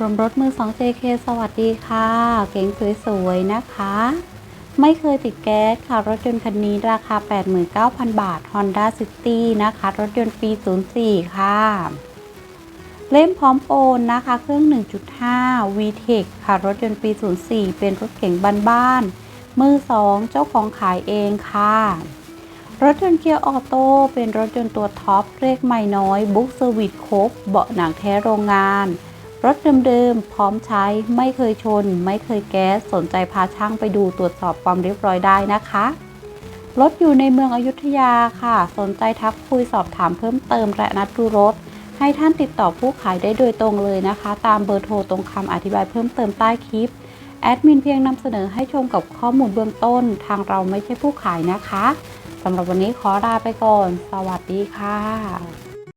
รวมรถมือ 2 JK สวัสดีค่ะ เก๋งสวยๆ นะคะ ไม่เคยติดแก๊สค่ะ รถยนต์คันนี้ราคา 89,000 บาท Honda City นะคะ รถยนต์ปี 04 ค่ะ เล่มพร้อมโอนนะคะ เครื่อง 1.5 VTEC ค่ะ รถยนต์ปี 04 เป็นรถเก๋งบ้านๆ มือ 2 เจ้าของขายเองค่ะรถยนต์เกียร์ออโต้เป็นรถยนต์ตัวท็อปเลขไม่น้อย บุ๊กเซอร์วิสครบเบาะหนังแท้โรงงาน รถเดิมๆ พร้อมใช้ ไม่เคยชน ไม่เคยแก๊ส สนใจพาช่างไปดูตรวจสอบความเรียบร้อยได้นะคะ รถอยู่ในเมืองอยุธยาค่ะ สนใจทักคุยสอบถามเพิ่มเติมและนัดดูรถ ให้ท่านติดต่อผู้ขายได้โดยตรงเลยนะคะ ตามเบอร์โทรตรงคำอธิบายเพิ่มเติมใต้คลิป แอดมินเพียงนำเสนอให้ชมกับข้อมูลเบื้องต้น ทางเราไม่ใช่ผู้ขายนะคะสำหรับวันนี้ขอลาไปก่อน สวัสดีค่ะ